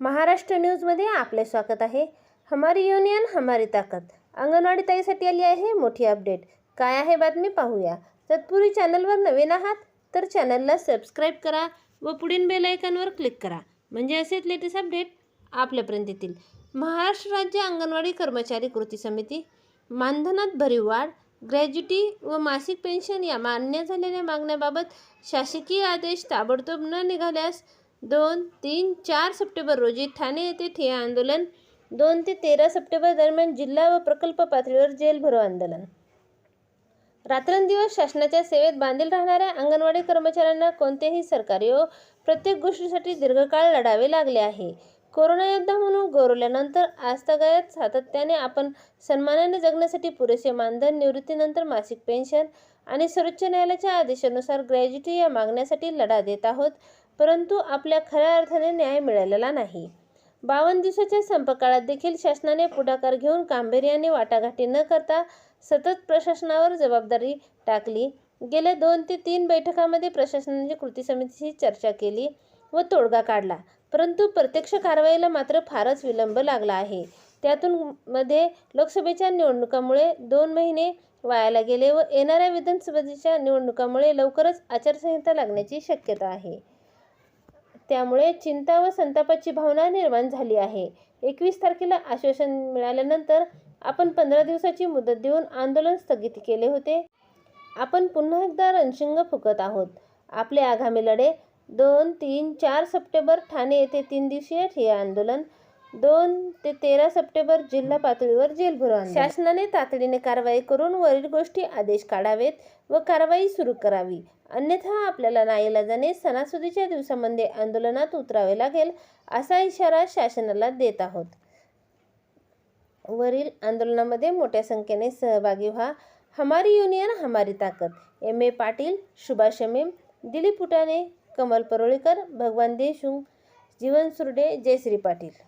महाराष्ट्र न्यूजमध्ये आपले स्वागत आहे. हमारी युनियन हमारी ताकद. अंगणवाडी ताईसाठी आली आहे मोठी अपडेट. काय आहे बातमी पाहूया. तत्पूर्वी चॅनलवर नवीन आहात तर चॅनलला सबस्क्राईब करा व पुढील बेल आयकॉनवर क्लिक करा. म्हणजे असेच लेटेस्ट अपडेट आपल्यापर्यंत येतील. महाराष्ट्र राज्य अंगणवाडी कर्मचारी कृती समिती मानधनात भरीव वाढ ग्रॅज्युटी व मासिक पेन्शन या मान्य झालेल्या मागण्याबाबत शासकीय आदेश ताबडतोब न निघाल्यास दोन तीन चार सप्टेंबर रोजी ठाणे येथे ठिय्या आंदोलन दोन ते तेरा सप्टेंबर दरम्यान जिल्हा व प्रकल्प पातळीवर जेल भरो आंदोलन. रात्रंदिवस शासनाच्या सेवेत बांधील राहणाऱ्या अंगणवाडी कर्मचाऱ्यांना कोणत्याही सरकारी व प्रत्येक गोष्टीसाठी दीर्घकाळ लढावे लागले आहे. कोरोना योद्धा म्हणून गौरवल्यानंतर आजतागायत सातत्याने आपण सन्मानाने जगण्यासाठी पुरेसे मानधन निवृत्तीनंतर मासिक पेन्शन आणि सर्वोच्च न्यायालयाच्या आदेशानुसार ग्रॅज्युटी या मागण्यासाठी लढा देत आहोत. परंतु आपल्या खऱ्या अर्थाने न्याय मिळालेला नाही. बावन्न दिवसाच्या संपकाळात देखील शासनाने पुढाकार घेऊन गांभीर्याने वाटाघाटी न करता सतत प्रशासनावर जबाबदारी टाकली. गेल्या दोन ते तीन बैठकामध्ये प्रशासनाने कृती समितीशी चर्चा केली व तोडगा काढला. परंतु प्रत्यक्ष कारवाईला मात्र फारच विलंब लागला आहे. त्यातून मध्ये लोकसभेच्या निवडणुकामुळे दोन महिने वायाला गेले व येणाऱ्या विधानसभेच्या निवडणुकामुळे लवकरच आचारसंहिता लागण्याची शक्यता आहे. त्यामुळे चिंता व संतापाची भावना निर्माण झाली आहे. एकवीस तारखेला आश्वासन मिळाल्यानंतर आपण पंधरा दिवसाची मुदत देऊन आंदोलन स्थगित केले होते. आपण पुन्हा एकदा रणशिंग फुकत आहोत. आपले आगामी लढे दोन तीन चार सप्टेंबर ठाणे येथे तीन दिवसीय ठिय आंदोलन. दोन ते तेरा सप्टेंबर जिल्हा पातळीवर जेलभरो शासनाने तातडीने कारवाई करून वरील गोष्टी आदेश काढावेत व कारवाई सुरू करावी. अन्यथा आपल्याला नाईलाजाने सणासुदीच्या दिवसामध्ये आंदोलनात उतरावे लागेल असा इशारा शासनाला देत आहोत. वरील आंदोलनामध्ये मोठ्या संख्येने सहभागी व्हा. हमारी युनियन हमारी ताकद. M A Patil Subhash Shamim Dilip Utane Kamal Parolikar Bhagwan Deshmukh Jeevan सुर्डे Jayashree Patil.